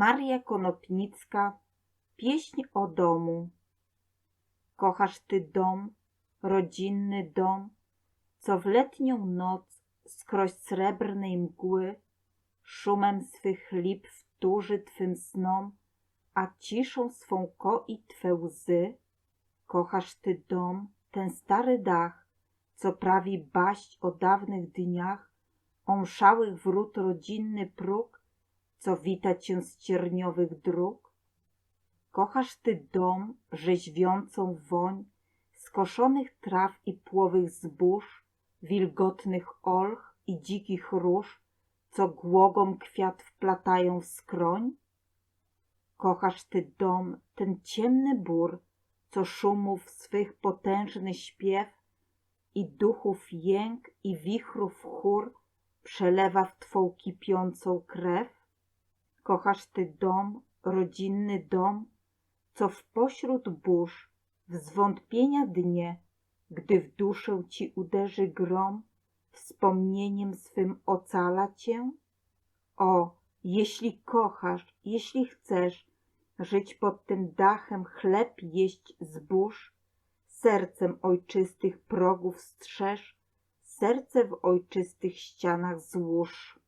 Maria Konopnicka Pieśń o domu Kochasz ty dom, rodzinny dom, Co w letnią noc skroś srebrnej mgły Szumem swych lip wtórzy twym snom, A ciszą swą koi twe łzy? Kochasz ty dom, ten stary dach, Co prawi baść o dawnych dniach, O mszałych wrót rodzinny próg, Co wita cię z cierniowych dróg? Kochasz ty dom, rzeźwiącą woń Skoszonych traw i płowych zbóż, Wilgotnych olch i dzikich róż, Co głogom kwiat wplatają w skroń? Kochasz ty dom, ten ciemny bór, Co szumów swych potężny śpiew I duchów jęk i wichrów chór Przelewa w twą kipiącą krew? Kochasz ty dom, rodzinny dom, co w pośród burz, w zwątpienia dnie, gdy w duszę ci uderzy grom, wspomnieniem swym ocala cię? O, jeśli kochasz, jeśli chcesz żyć pod tym dachem, chleb jeść zbóż, sercem ojczystych progów strzeż, serce w ojczystych ścianach złóż.